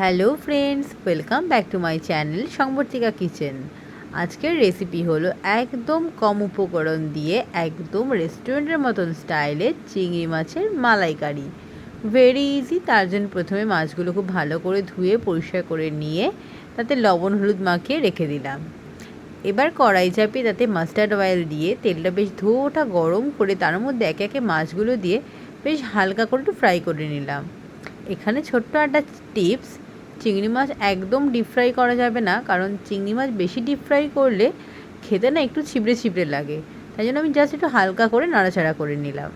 Hello friends welcome back to my channel Sambartika kitchen আজকের recipe হলো একদম কম উপকরণ দিয়ে একদম রেস্টুরেন্টের মতন স্টাইলে চিংড়ি মাছের মালাইকারি। ভেরি ইজি তার জন্য প্রথমে মাছগুলো খুব ভালো করে ধুয়ে, পরিষ্কার করে নিয়ে, তাতে লবণ হলুদ মাখিয়ে রেখে দিলাম। এবার কড়াই চাপিয়ে তাতে মাস্টার্ড অয়েল দিয়ে তেলটা বেশ ধোটা গরম করে তার মধ্যে একে একে মাছগুলো দিয়ে বেশ হালকা করে একটু ফ্রাই করে নিলাম। এখানে ছোট্ট একটা টিপস চিংড়ি মাছ একদম ডিপ ফ্রাই করা যাবে না, কারণ চিংড়ি মাছ বেশি ডিপ ফ্রাই করলে খেতে না একটু ছিবড়ে ছিবড়ে লাগে। তাই জন্য আমি জাস্ট একটু হালকা করে নাড়াচাড়া করে নিলাম।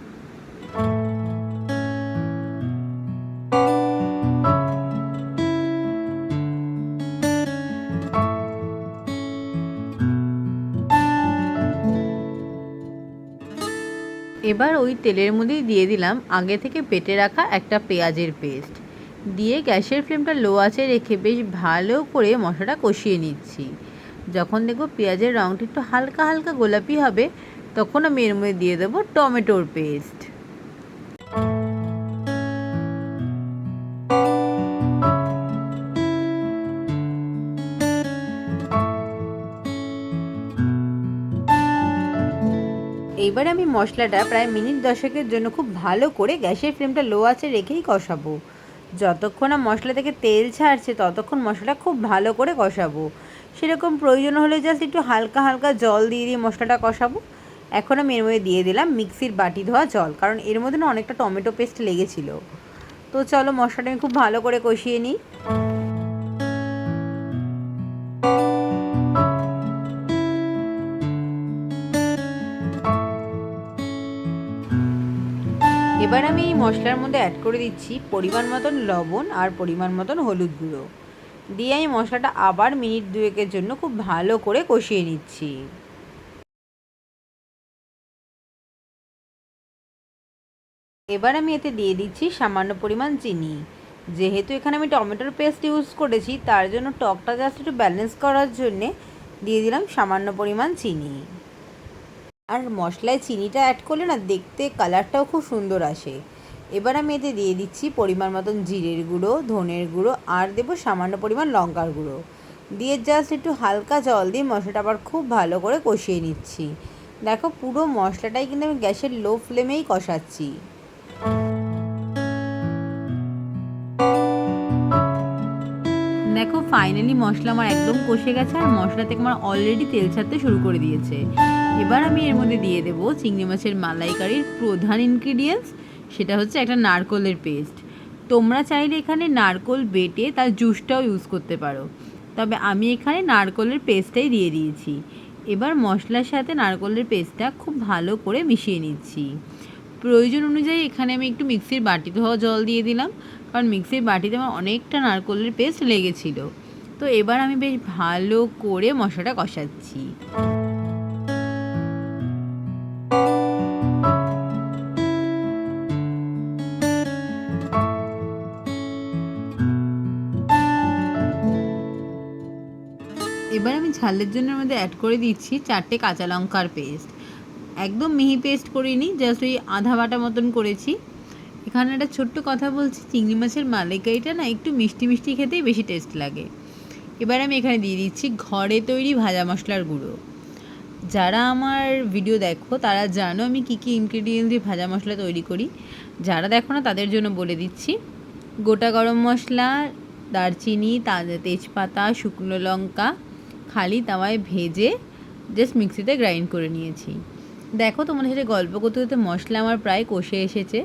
এবার ওই তেলের মধ্যেই দিয়ে দিলাম আগে থেকে পেটে রাখা একটা পেঁয়াজের পেস্ট দিয়ে গ্যাসের ফ্লেমটা লো আছে রেখে বেশ ভালো করে মশলাটা কষিয়ে নিচ্ছি। যখন দেখব পেঁয়াজের রঙটা একটু হালকা হালকা গোলাপি হবে, তখন আমি এর মধ্যে দিয়ে দেবো টমেটোর পেস্ট। এইবার আমি মশলাটা প্রায় মিনিট দশেকের জন্য খুব ভালো করে গ্যাসের ফ্লেমটা লো আছে রেখেই কষাবো। যতক্ষণ না মশলা থেকে তেল ছাড়ছে, ততক্ষণ মশলাটা খুব ভালো করে কষাবো। সেরকম প্রয়োজন হলে জাস্ট একটু হালকা হালকা জল দিয়ে দিয়ে মশলাটা কষাবো। এখন আমি এর মধ্যে দিয়ে দিলাম মিক্সির বাটি ধোয়া জল, কারণ এর মধ্যে না অনেকটা টমেটো পেস্ট লেগেছিলো। তো চলো মশলাটা আমি খুব ভালো করে কষিয়ে নিই। এবার আমি এই মশলার মধ্যে অ্যাড করে দিচ্ছি পরিমাণ মতন লবণ আর পরিমাণ মতন হলুদ গুঁড়ো। দিয়ে আমি মশলাটা আবার মিনিট দুয়েকের জন্য খুব ভালো করে কষিয়ে নিচ্ছি। এবার আমি এতে দিয়ে দিচ্ছি সামান্য পরিমাণ চিনি। যেহেতু এখানে আমি টমেটোর পেস্ট ইউজ করেছি, তার জন্য টকটা জাস্ট একটু ব্যালেন্স করার জন্যে দিয়ে দিলাম সামান্য পরিমাণ চিনি। আর মশলায় চিনিটা অ্যাড করলে না দেখতে কালারটাও খুব সুন্দর আসে। এবার আমি এতে দিয়ে দিচ্ছি পরিমাণ মতন জিরের গুঁড়ো, ধনের গুঁড়ো, আর দেবো সামান্য পরিমাণ লঙ্কার গুঁড়ো। দিয়ে জাস্ট একটু হালকা জল দিয়ে মশলাটা আবার খুব ভালো করে কষিয়ে নিচ্ছি। দেখো পুরো মশলাটাই কিন্তু আমি গ্যাসের লো ফ্লেমেই কষাচ্ছি। দেখো ফাইনালি মশলা আমার একদম কষে গেছে আর মশলা থেকে আমার অলরেডি তেল ছাড়তে শুরু করে দিয়েছে। এবার আমি এর মধ্যে দিয়ে দেবো চিংড়ি মাছের মালাইকারির প্রধান ইনগ্রিডিয়েন্টস সেটা হচ্ছে একটা নারকোলের পেস্ট তোমরা চাইলে এখানে নারকোল বেটে তার জুসটাও ইউজ করতে পারো। তবে আমি এখানে নারকোলের পেস্টটাই দিয়ে দিয়েছি। এবার মশলার সাথে নারকোলের পেস্টটা খুব ভালো করে মিশিয়ে নিচ্ছি। প্রয়োজন অনুযায়ী এখানে আমি একটু মিক্সির বাটিতে হওয়া জল দিয়ে দিলাম। কারণ মিক্সির বাটিতে আমার অনেকটা নারকোলের পেস্ট লেগেছিল। তো এবার আমি বেশ ভালো করে মশলাটা কষাচ্ছি। এবার আমি ঝালের জন্য মধ্যে অ্যাড করে দিচ্ছি চারটে কাঁচা লঙ্কার পেস্ট একদম মিহি পেস্ট করিনি জাস্ট ওই আধা বাটা মতন করেছি। এখানে একটা ছোট্ট কথা বলছি, চিংড়ি মাছের মালাইকারিটা না একটু মিষ্টি মিষ্টি খেতেই বেশি টেস্ট লাগে। এবার আমি এখানে দিয়ে দিচ্ছি ঘরে তৈরি ভাজা মশলার গুঁড়ো। যারা আমার ভিডিও দেখো, তারা জানো আমি কী কী ইনগ্রিডিয়েন্টস দিয়ে ভাজা মশলা তৈরি করি। যারা দেখো না, তাদের জন্য বলে দিচ্ছি, গোটা গরম মশলা, দারচিনি, তাজা তেজপাতা, শুকনো লঙ্কা, খালি তাওয়ায় ভেজে জাস্ট মিক্সিতে গ্রাইন্ড করে নিয়েছি। দেখো তোমাদের সাথে গল্প করতে করতে মশলা আমার প্রায় কষে এসেছে।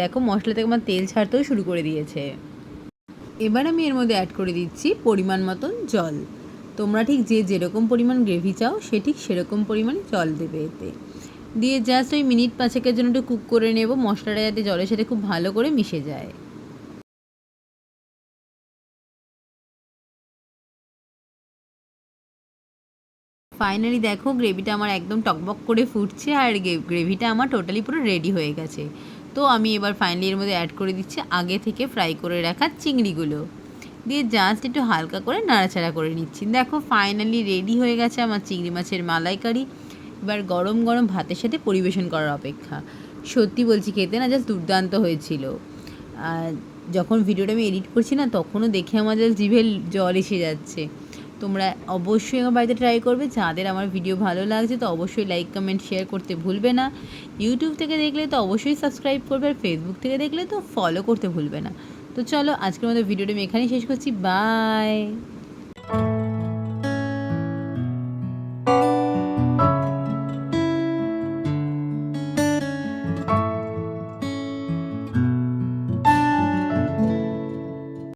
দেখো, মশলা থেকে আমার তেল ছাড়তেও শুরু করে দিয়েছে। এবার আমি এর মধ্যে অ্যাড করে দিচ্ছি পরিমাণ মতন জল। তোমরা ঠিক যে যেরকম পরিমাণ গ্রেভি চাও, সে ঠিক সেরকম পরিমাণ জল দেবে এতে। দিয়ে জাস্ট ওই মিনিট পাঁচেকের জন্য একটু কুক করে নেব, মশলাটা যাতে জলের সাথে খুব ভালো করে মিশে যায়। ফাইনালি দেখো গ্রেভিটা আমার একদম টকবক করে ফুটছে, আর গ্রেভিটা আমার টোটালি পুরো রেডি হয়ে গেছে। তো আমি এবার ফাইনালি এর মধ্যে অ্যাড করে দিচ্ছি আগে থেকে ফ্রাই করে রাখা চিংড়িগুলো। দিয়ে জাস্ট একটু হালকা করে নাড়াচাড়া করে নিচ্ছি। দেখো ফাইনালি রেডি হয়ে গেছে আমার চিংড়ি মাছের মালাইকারি। এবার গরম গরম ভাতের সাথে পরিবেশন করার অপেক্ষা। সত্যি বলছি খেতে না জাস্ট দুর্দান্ত হয়েছিল। আর যখন ভিডিওটা আমি এডিট করছি না, তখনও দেখে আমাদের জিভের জল এসে যাচ্ছে। তোমরা অবশ্যই আমার বাড়িতে ট্রাই করবে। যাদের আমার ভিডিও ভালো লাগছে তো অবশ্যই লাইক কমেন্ট শেয়ার করতে ভুলবে না। ইউটিউব থেকে দেখলে তো অবশ্যই সাবস্ক্রাইব করবে আর ফেসবুক থেকে দেখলে তো ফলো করতে ভুলবে না। তো চলো আজকের মতো ভিডিওটা আমি এখানেই শেষ করছি। বাই